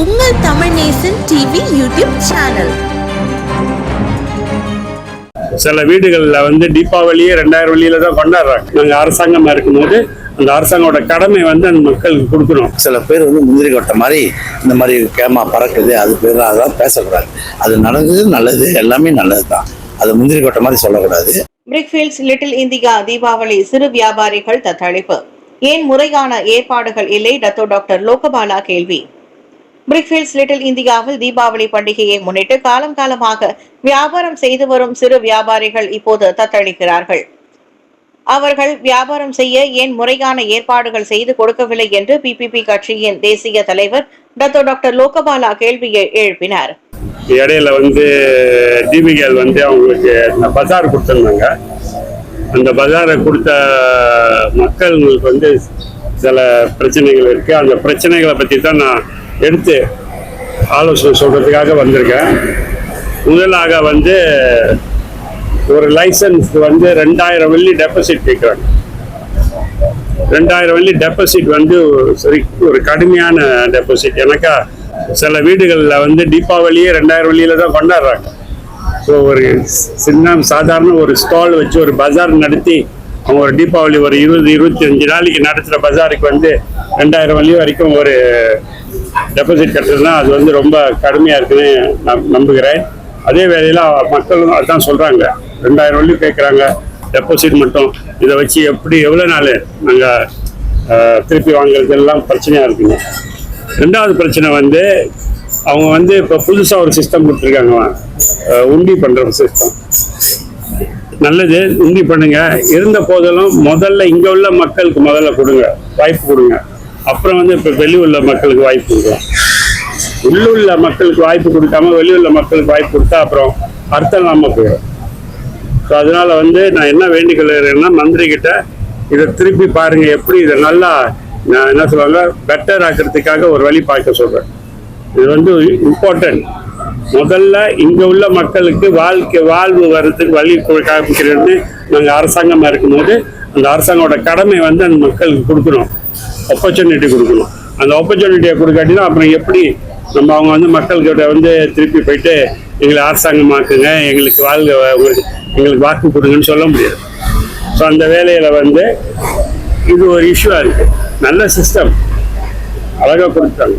உங்கள் Tamil Nesan TV YouTube channel. சில வீடுகளில் வந்து தீபாவளியே ரெண்டாயிரம் வழியில தான் கொண்டாடுறாங்க. நாங்கள் அரசாங்கமாக இருக்கும்போது அந்த அரசாங்கோட கடமை வந்து அந்த மக்களுக்கு கொடுக்கணும். சில பேர் வந்து முந்திரி கொட்டை மாதிரி இந்த மாதிரி கேமா பறக்குது அது பேர் அதெல்லாம் பேசக்கூடாது. அது நடந்தது நல்லது எல்லாமே நல்லது தான். அது முந்திரி கொட்டை மாதிரி சொல்லக்கூடாது. பிரிக்ஃபீல்ட்ஸ் லிட்டில் இந்தியா தீபாவளி சிறு வியாபாரிகள் தத்தளிப்பு. ஏன் முறையான ஏற்பாடுகள் இல்லை? டத்தோ டாக்டர் லோகபாலா கேள்வி. பிரிக்ஃபீல்ட்ஸ் லிட்டில் இந்தியாவில் தீபாவளி பண்டிகையை முன்னிட்டு காலம் காலமாக வியாபாரம் செய்து வரும் சிறு வியாபாரிகள் இப்போது தத்தளிக்கிறார்கள். அவர்கள் வியாபாரம் செய்ய ஏன் முறையான ஏற்பாடுகள் செய்து கொடுக்கவில்லை என்று பிபிபி கட்சியின் தேசிய தலைவர் டத்தோ டாக்டர் லோகபாலா கேள்வியை எழுப்பினார். இடையில வந்து தீபிகள் வந்து அவங்களுக்கு பஜார் கொடுத்துருந்தாங்க. அந்த பஜாரை கொடுத்த மக்களுக்கு வந்து சில பிரச்சனைகள் இருக்கு. அந்த பிரச்சனைகளை பற்றி தான் நான் எடுத்து ஆலோசனை சொல்கிறதுக்காக வந்திருக்கேன். முதலாக வந்து ஒரு லைசன்ஸ்க்கு வந்து ரெண்டாயிரம் வெள்ளி டெபாசிட் கேட்குறாங்க. ரெண்டாயிரம் வெள்ளி டெபாசிட் வந்து சரி ஒரு கடுமையான டெபாசிட் எனக்கா சில வீடுகளில் வந்து தீபாவளியே ரெண்டாயிரம் வெள்ளியில் தான் கொண்டாடுறாங்க. ஸோ ஒரு சின்ன சாதாரண ஒரு ஸ்டால் வச்சு ஒரு பஜார் நடத்தி அவங்க ஒரு தீபாவளி ஒரு இருபது இருபத்தி அஞ்சு நாளைக்கு நடத்துகிற பஜாருக்கு வந்து ரெண்டாயிரம் வெள்ளி வரைக்கும் ஒரு டெபாசிட் கட்டுறதுனா அது வந்து ரொம்ப கடுமையாக இருக்குதுன்னு நான் நம்புகிறேன். அதே வேளையில் மக்களும் அதான் சொல்கிறாங்க ரெண்டாயிரம் வெள்ளி கேட்குறாங்க டெபாசிட் மட்டும். இதை வச்சு எப்படி எவ்வளோ நாள் நாங்கள் திருப்பி வாங்குறது எல்லாம் பிரச்சனையாக இருக்குங்க. ரெண்டாவது பிரச்சனை வந்து அவங்க வந்து இப்போ புதுசாக ஒரு சிஸ்டம் கொடுத்துருக்காங்க. உண்டி பண்ணுற சிஸ்டம் நல்லது உண்டி பண்ணுங்க. இருந்த போதிலும் முதல்ல இங்கே உள்ள மக்களுக்கு முதல்ல கொடுங்க. வாய்ப்பு கொடுங்க. அப்புறம் வந்து இப்போ வெளியுள்ள மக்களுக்கு வாய்ப்பு கொடுக்கலாம். உள்ளுள்ள மக்களுக்கு வாய்ப்பு கொடுக்காம வெளியுள்ள மக்களுக்கு வாய்ப்பு கொடுத்தா அப்புறம் அர்த்தம் இல்லாமல் போயிடும். ஸோ அதனால் வந்து நான் என்ன வேண்டிக்கொள்கிறேன்னா மந்திரி கிட்ட இதை திருப்பி பாருங்கள் எப்படி இதை நல்லா நான் என்ன சொல்லுவாங்க பெட்டர் ஆக்கிறதுக்காக ஒரு வழி பார்க்க சொல்கிறேன் இது வந்து இம்பார்ட்டன்ட் முதல்ல இங்கே உள்ள மக்களுக்கு வாழ்க்கை வாழ்வு வர்றதுக்கு வழி கு- நாங்கள் அரசாங்கமாக இருக்கும்போது அந்த அரசாங்கோட கடமை வந்து அந்த மக்களுக்கு கொடுக்கணும். ஆப்பர்ச்சுனிட்டி கொடுக்கணும். அந்த ஆப்பர்ச்சுனிட்டியை கொடுக்காட்டினா அப்புறம் எப்படி நம்ம அவங்க வந்து மக்கள்கிட்ட வந்து திருப்பி போயிட்டு எங்களை அரசாங்கமாக்குங்க எங்களுக்கு வாழ்க உங்களுக்கு எங்களுக்கு வாக்கு கொடுங்கன்னு சொல்ல முடியாது. ஸோ அந்த வேலையில் வந்து இது ஒரு இஷ்யூவாக இருக்குது நல்ல சிஸ்டம் அழகாக கொடுத்தாங்க.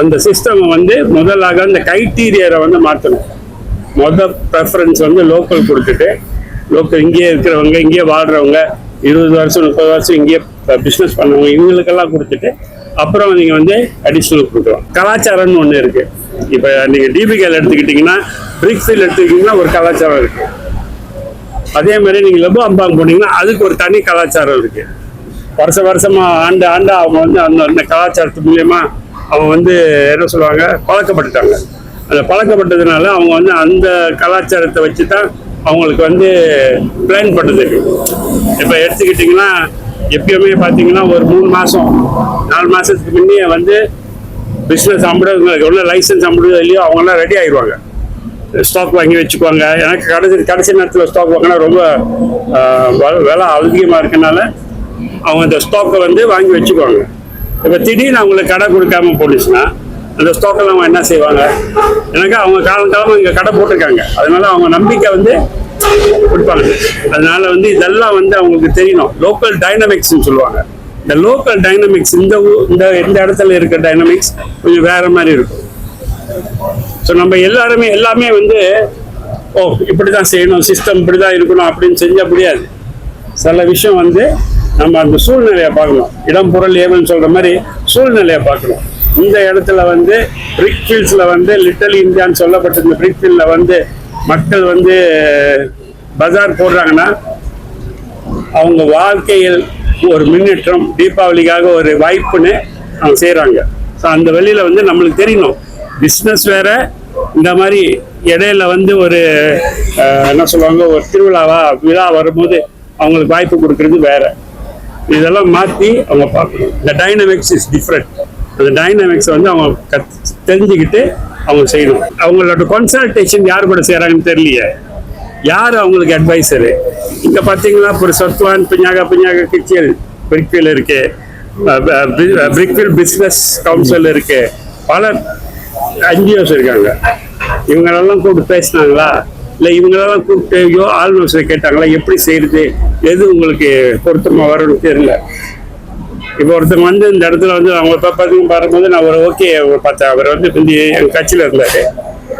அந்த சிஸ்டம் வந்து முதலாக அந்த கைட்டீரியரை வந்து மாற்றணும் மொதல் ப்ரெஃபரன்ஸ் வந்து லோக்கல் கொடுத்துட்டு லோக்கல் இங்கேயே இருக்கிறவங்க இங்கேயே வாழ்கிறவங்க இருபது வருஷம் முப்பது வருஷம் இங்கேயே பிஸ்னஸ் பண்ணவங்க இவங்களுக்கெல்லாம் கொடுத்துட்டு அப்புறம் நீங்கள் வந்து அடிஷ்னல் கொடுக்கலாம். கலாச்சாரம்னு ஒன்று இருக்குது இப்போ நீங்கள் டிபிகேல எடுத்துக்கிட்டிங்கன்னா பிரிக்ஸில் எடுத்துக்கிட்டிங்கன்னா ஒரு கலாச்சாரம் இருக்குது அதே மாதிரி நீங்கள் லபு அம்பாங் போனீங்கன்னா அதுக்கு ஒரு தனி கலாச்சாரம் இருக்குது வருஷ வருஷமாக ஆண்டு ஆண்டு அவங்க வந்து அந்த அந்த கலாச்சாரத்து மூலயமா அவங்க வந்து என்ன சொல்லுவாங்க பழக்கப்பட்டுட்டாங்க. அந்த பழக்கப்பட்டதுனால அவங்க வந்து அந்த கலாச்சாரத்தை வச்சு தான் அவங்களுக்கு வந்து பிளான் பண்ணுறது இப்போ எடுத்துக்கிட்டிங்கன்னா எப்பயுமே பார்த்தீங்கன்னா ஒரு மூணு மாதம் நாலு மாதத்துக்கு முன்னே வந்து பிஸ்னஸ் அம்பிடுறவங்களுக்கு எவ்வளோ லைசன்ஸ் அம்பிடுறது இல்லையோ அவங்கெல்லாம் ரெடி ஆயிடுவாங்க ஸ்டாக் வாங்கி வச்சுக்குவாங்க. எனக்கு கடைசி கடைசி நேரத்தில் ஸ்டாக் வாங்கினா ரொம்ப வ- விலை அதிகமாக இருக்கனால அவங்க அந்த ஸ்டாக்கை வந்து வாங்கி வச்சுக்குவாங்க. இப்போ திடீர்னு அவங்களுக்கு கடை கொடுக்காம போணுச்சுன்னா அந்த ஸ்டாக்கெல்லாம் அவங்க என்ன செய்வாங்க? எனக்கு அவங்க காலங்காலமாக இங்கே கடை போட்டிருக்காங்க. அதனால அவங்க நம்பிக்கை வந்து கொடுப்பாங்க. அதனால வந்து இதெல்லாம் வந்து அவங்களுக்கு தெரியணும். லோக்கல் டைனமிக்ஸ்னு சொல்லுவாங்க. இந்த லோக்கல் டைனமிக்ஸ் இந்த இந்த இந்த இடத்துல இருக்க டைனமிக்ஸ் கொஞ்சம் வேற மாதிரி இருக்கும். ஸோ நம்ம எல்லாருமே எல்லாமே வந்து ஓ இப்படி தான் செய்யணும் சிஸ்டம் இப்படி தான் இருக்கணும் அப்படின்னு செஞ்சால் முடியாது. சில விஷயம் வந்து நம்ம அந்த சூழ்நிலையை பார்க்கணும். இடம் பொருள் ஏவல்னு சொல்கிற மாதிரி சூழ்நிலையை பார்க்கணும். இந்த இடத்துல வந்து பிரிக் ஃபீல்ட்ஸில் வந்து லிட்டல் இந்தியான்னு சொல்லப்பட்ட இந்த பிரிக் ஃபீல்டில் வந்து மக்கள் வந்து பஜார் போடுறாங்கன்னா அவங்க வாழ்க்கையில் ஒரு முன்னேற்றம் தீபாவளிக்காக ஒரு வாய்ப்புன்னு அவங்க செய்கிறாங்க ஸோ அந்த வழியில் வந்து நம்மளுக்கு தெரியணும். பிஸ்னஸ் வேற இந்த மாதிரி இடையில வந்து ஒரு என்ன சொல்லுவாங்க ஒரு திருவிழாவா விழா வரும்போது அவங்களுக்கு வாய்ப்பு கொடுக்கறது வேற. இதெல்லாம் மாற்றி அவங்க பார்க்கணும். இந்த டைனமிக்ஸ் இஸ் டிஃப்ரெண்ட் அந்த டைனமிக்ஸை வந்து அவங்க கத் தெரிஞ்சுக்கிட்டு அவங்க செய்யணும். அவங்களோட கன்சல்டேஷன் யார் கூட செய்கிறாங்கன்னு தெரியலையே. யார் அவங்களுக்கு அட்வைசரு இங்க பாத்தீங்கன்னா ஒரு சத்வான் பிஞ்சாக பிஞ்சாக கிச்சியல் பிரிக்வில் இருக்கு. பிரிக்வில் பிஸ்னஸ் கவுன்சில் இருக்கு. பல என்ஜிஓஸ் இருக்காங்க. இவங்களெல்லாம் கூப்பிட்டு பேசினாங்களா? இல்லை இவங்களெல்லாம் கூப்பிட்டு ஐயோ ஆளுநர் கேட்டாங்களா? எப்படி செய்யறது எது உங்களுக்கு பொருத்தமாக வரும்னு தெரியல. இப்போ ஒருத்தர் வந்து இந்த இடத்துல வந்து அவங்க பார்த்து பார்க்கும்போது நான் ஒரு ஓகே பார்த்தேன் அவர் வந்து கொஞ்சம் என் கட்சியில் இருந்தார்.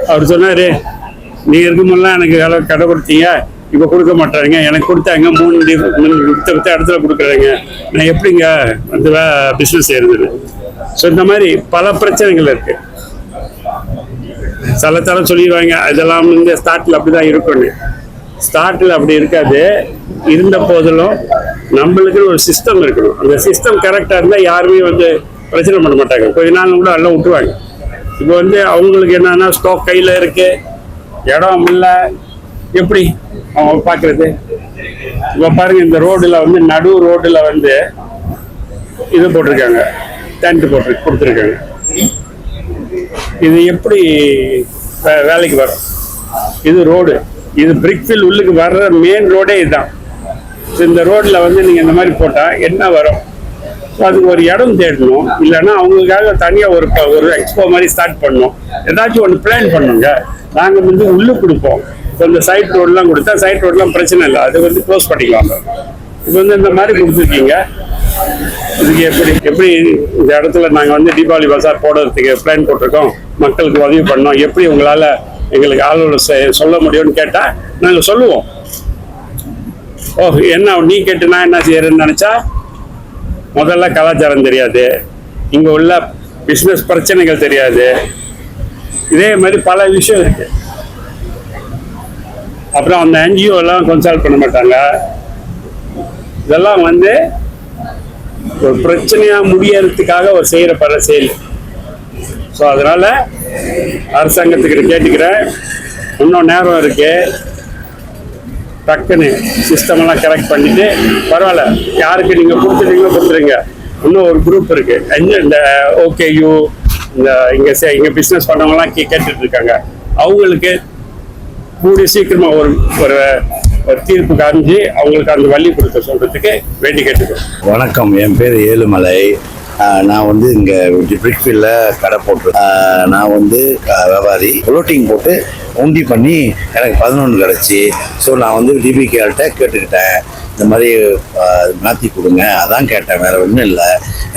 அவர் சொன்னார் நீ இருக்கும்போதெல்லாம் எனக்கு வேலை கடை கொடுத்தீங்க. இப்போ கொடுக்க மாட்டாருங்க எனக்கு கொடுத்தாங்க. மூணு டி- மூணு வித்த வித்த இடத்துல கொடுக்குறாங்க. நான் எப்படிங்க வந்து பிஸ்னஸ் செய்யறது? ஸோ இந்த மாதிரி பல பிரச்சனைகள் இருக்கு. சில தலை சொல்லிடுவாங்க. இதெல்லாம் வந்து ஸ்டார்ட்ல அப்படிதான் இருக்கும்னு. ஸ்டார்டில் அப்படி இருக்காது. இருந்த போதிலும் நம்மளுக்குன்னு ஒரு சிஸ்டம் இருக்கணும். அந்த சிஸ்டம் கரெக்டாக இருந்தால் யாருமே வந்து பிரச்சனை பண்ண மாட்டாங்க. கொஞ்ச நாள் கூட எல்லாம் விட்டுருவாங்க. இப்போ வந்து அவங்களுக்கு என்னன்னா ஸ்டாக் கையில் இருக்கு. இடம் இல்லை. எப்படி அவங்க பார்க்குறது? இப்போ பாருங்க இந்த ரோடில் வந்து நடு ரோட்டில் வந்து இது போட்டிருக்காங்க. டென்ட் போட்டு கொடுத்துருக்காங்க. இது எப்படி வே- வேலைக்கு வரும்? இது ரோடு இது பிரிக்ஸில் உள்ளுக்கு வர்ற மெயின் ரோடே இதுதான். இந்த ரோட்ல வந்து நீங்க இந்த மாதிரி போட்டா என்ன வரும்? அதுக்கு ஒரு இடம் தேடணும். இல்லைன்னா அவங்களுக்காக தனியா ஒரு ஒரு எக்ஸ்போ மாதிரி ஸ்டார்ட் பண்ணணும். ஏதாச்சும் ஒன்று பிளான் பண்ணுங்க. நாங்கள் வந்து உள்ளு கொடுப்போம். இப்போ இந்த சைட் ரோடெலாம் கொடுத்தா சைட் ரோடெலாம் பிரச்சனை இல்லை. அது வந்து க்ளோஸ் பண்ணிக்கலாம். இப்போ வந்து இந்த மாதிரி கொடுத்துருக்கீங்க. இதுக்கு எப்படி எப்படி இந்த இடத்துல நாங்கள் வந்து தீபாவளி பசார் போடுறதுக்கு பிளான் போட்டிருக்கோம். மக்களுக்கு உதவி பண்ணோம். எப்படி உங்களால் எங்களுக்கு ஆளுநர் சொல்ல முடியும்னு கேட்டால் நாங்கள் சொல்லுவோம். ஓ என்ன நீ கேட்டு நான் என்ன செய்யறேன்னு நினச்சா? முதல்ல கலாச்சாரம் தெரியாது. இங்கே உள்ள பிஸ்னஸ் பிரச்சனைகள் தெரியாது. இதே மாதிரி பல விஷயம் இருக்கு. அப்புறம் அந்த NGO எல்லாம் கன்சல்ட் பண்ண மாட்டாங்க. இதெல்லாம் வந்து ஒரு பிரச்சனையாக முடியறதுக்காக ஒரு செய்கிற பல செயல். ஸோ அதனால அரசாங்கத்துக்கிட்ட கேட்டுக்கிறேன். இன்னும் நேரம் இருக்கு. டக்குன்னு சிஸ்டம் எல்லாம் கரெக்ட் பண்ணிட்டு பரவாயில்ல. யாருக்கு நீங்கள் கொடுத்துட்டீங்களோ கொடுத்துருங்க. இன்னும் ஒரு குரூப் இருக்கு. எங்க- இந்த ஓகேயூ இந்த இங்கே செ- இங்கே பிஸ்னஸ் பண்ணவங்கலாம் கே கேட்டுட்டு இருக்காங்க அவங்களுக்கு கூடிய சீக்கிரமாக ஒரு ஒரு ஒரு தீர்ப்பு காமிச்சு அவங்களுக்கு அந்த வழி கொடுக்க சொல்கிறதுக்கு வேண்டி கேட்டுக்கிறோம். வணக்கம். என் பேர் ஏழுமலை. நான் வந்து இங்கே பிரிக்ஃபீல்டில் கடை போட்டு நான் வந்து வியாபாரி. புலோட்டிங் போட்டு உண்டி பண்ணி எனக்கு பதினொன்று கிடச்சி. ஸோ நான் வந்து டிபிகேல்கிட்ட கேட்டுக்கிட்டேன். இந்த மாதிரி மாற்றி கொடுங்க. அதான் கேட்டேன். வேறு ஒன்றும் இல்லை.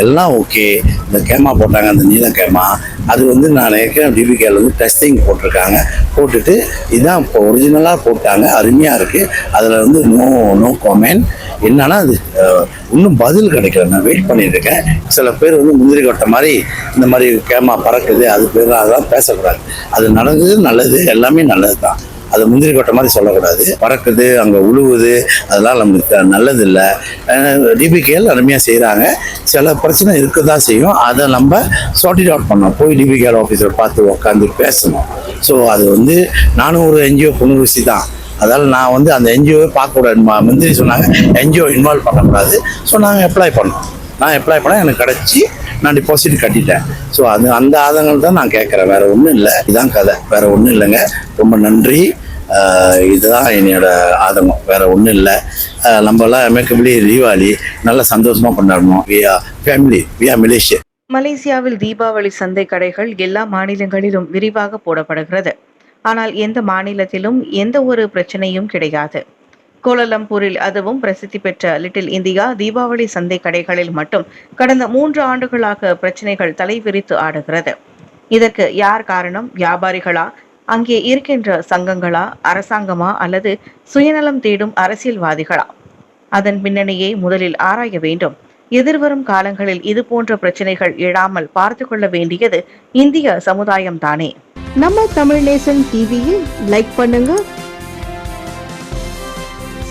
எல்லாம் ஓகே இந்த கேமா போட்டாங்க. அந்த நீல கேமா. அது வந்து நான் ஏற்கனவே டிபிகேல வந்து டெஸ்டிங் போட்டிருக்காங்க. போட்டுட்டு இதான் இப்போ ஒரிஜினலாக போட்டாங்க. அருமையாக இருக்குது அதில் வந்து நோ நோ காமெண்ட் என்னன்னா அது இன்னும் பதில் கிடைக்கல. நான் வெயிட் பண்ணியிருக்கேன். சில பேர் வந்து முந்திரி கொட்டை மாதிரி இந்த மாதிரி கேமா பறக்குது அது பேர் அதெல்லாம் பேசக்கூடாது. அது நடந்தது நல்லது எல்லாமே நல்லது தான் அது முந்திரி கொட்டை மாதிரி சொல்லக்கூடாது. பறக்குது அங்கே உழுவுது அதெல்லாம் நமக்கு நல்லது இல்லை டிபிகேல் அருமையாக செய்கிறாங்க சில பிரச்சனை இருக்க தான் செய்யும். அதை நம்ம சார்ட் அவுட் பண்ணோம் போய் டிபிகேல் ஆஃபீஸர் பார்த்து உட்காந்து பேசணும். ஸோ அது வந்து நானும் ஒரு என்ஜிஓ புனர்வசி தான். அதால் நான் வந்து அந்த என்ஜிஓவை பார்க்கக்கூடாது முந்திரி மந்திரி சொன்னாங்க என்ஜிஓ இன்வால்வ் பண்ணக்கூடாது. ஸோ நாங்கள் அப்ளை பண்ணோம். நான் அப்ளை பண்ணால் எனக்கு கிடச்சி நான் டிபாசிட் கட்டிட்டேன். ஸோ அது அந்த ஆதங்கள் தான் நான் கேட்குறேன். வேற ஒன்றும் இல்லை. இதுதான் கதை. வேற ஒன்றும் இல்லைங்க. ரொம்ப நன்றி. இதுதான் என்னோட ஆதங்கம். வேற ஒன்றும் இல்லை. நம்மளாம் நம்மலாம் தீபாவளி நல்லா சந்தோஷமாக கொண்டாடணும். வியா ஃபேமிலி வியா மலேசியா மலேசியாவில் தீபாவளி சந்தை கடைகள் எல்லா மாநிலங்களிலும் விரிவாக போடப்படுகிறது. ஆனால் எந்த மாநிலத்திலும் எந்த ஒரு பிரச்சனையும் கிடையாது. கோலலம்பூரில் அதுவும் பிரசித்தி பெற்ற லிட்டில் இந்தியா தீபாவளி சந்தை கடைகளில் மட்டும் கடந்த மூன்று ஆண்டுகளாக பிரச்சனைகள் தலைவிரித்து ஆடுகிறது. இதற்கு யார் காரணம்? வியாபாரிகளா? அங்கே இருக்கின்ற சங்கங்களா? அரசாங்கமா? அல்லது சுயநலம் தேடும் அரசியல்வாதிகளா? அதன் பின்னணியை முதலில் ஆராய வேண்டும். எதிர்வரும் காலங்களில் இது போன்ற பிரச்சனைகள் எழாமல் பார்த்து கொள்ள வேண்டியது இந்திய சமுதாயம் தானே நம்ம தமிழ் நேசன் டிவியில் லைக் பண்ணுங்க.